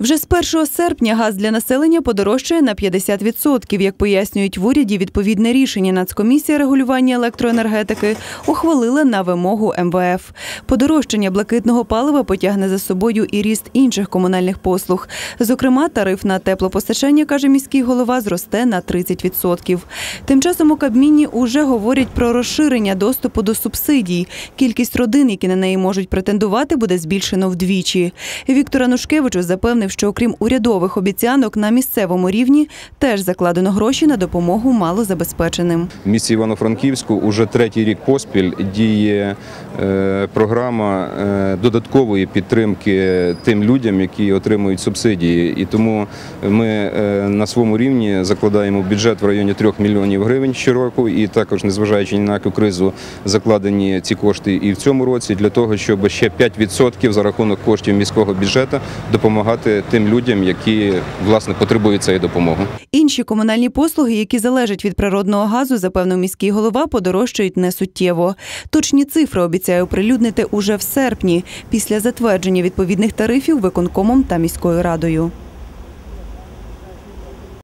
Вже з 1 серпня газ для населення подорожчає на 50%. Як пояснюють в уряді, відповідне рішення Нацкомісія регулювання електроенергетики ухвалила на вимогу МВФ. Подорожчання блакитного палива потягне за собою і ріст інших комунальних послуг. Зокрема, тариф на теплопостачання, каже міський голова, зросте на 30%. Тим часом у Кабміні уже говорять про розширення доступу до субсидій. Кількість родин, які на неї можуть претендувати, буде збільшено вдвічі. Віктор Анушкевичус запевнив, що окрім урядових обіцянок на місцевому рівні теж закладено гроші на допомогу малозабезпеченим. В місті Івано-Франківську уже третій рік поспіль діє е, програма е, додаткової підтримки тим людям, які отримують субсидії. І тому ми е, на своєму рівні закладаємо бюджет в районі 3 мільйонів гривень щороку, і також, незважаючи на яку кризу, закладені ці кошти і в цьому році для того, щоб ще 5% за рахунок коштів міського бюджету тим людям, які власне потребують цієї допомоги. Інші комунальні послуги, які залежать від природного газу, запевнив міський голова, подорожчають несуттєво. Точні цифри обіцяє оприлюднити уже в серпні, після затвердження відповідних тарифів виконкомом та міською радою.